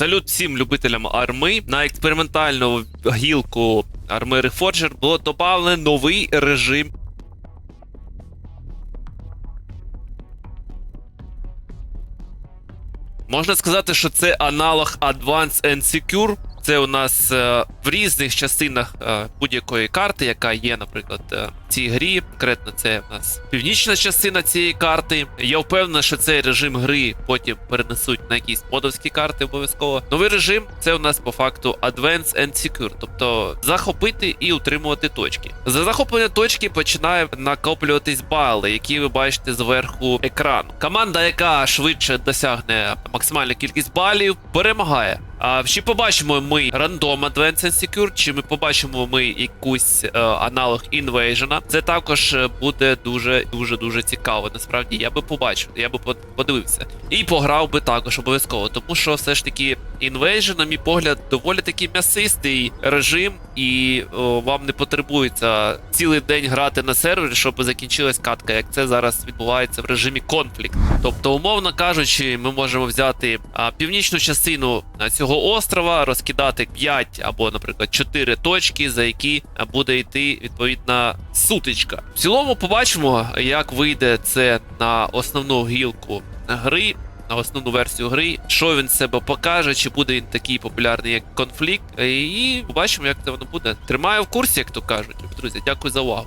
Салют всім любителям арми. На експериментальну гілку арми Reforger було додавлено новий режим. Можна сказати, що це аналог Advanced and Secure. Це у нас е, в різних частинах е, будь-якої карти, яка є, наприклад, е, в цій грі. Конкретно це у нас північна частина цієї карти. Я впевнений, що цей режим гри потім перенесуть на якісь модовські карти обов'язково. Новий режим це у нас по факту Advanced and Secure, тобто захопити і утримувати точки. За захоплення точки починає накоплюватись бали, які ви бачите зверху екрану. Команда, яка швидше досягне максимальну кількість балів, перемагає. А чи побачимо ми рандом Advanced Secure, чи ми побачимо ми якусь е, аналог Invasion, це також е, буде дуже дуже дуже цікаво. Насправді я би побачив, я би под- подивився. І пограв би також обов'язково, тому що все ж таки Invasion, на мій погляд, доволі таки м'ясистий режим, і о, вам не потребується цілий день грати на сервері, щоб закінчилась катка, як це зараз відбувається в режимі конфлікт. Тобто, умовно кажучи, ми можемо взяти а, північну частину цього острова, розкидати 5 або, наприклад, 4 точки, за які буде йти відповідна сутичка. В цілому побачимо, як вийде це на основну гілку гри. На основну версію гри, що він себе покаже, чи буде він такий популярний, як конфлікт, і побачимо, як це воно буде. Тримаю в курсі, як то кажуть. Друзі, дякую за увагу.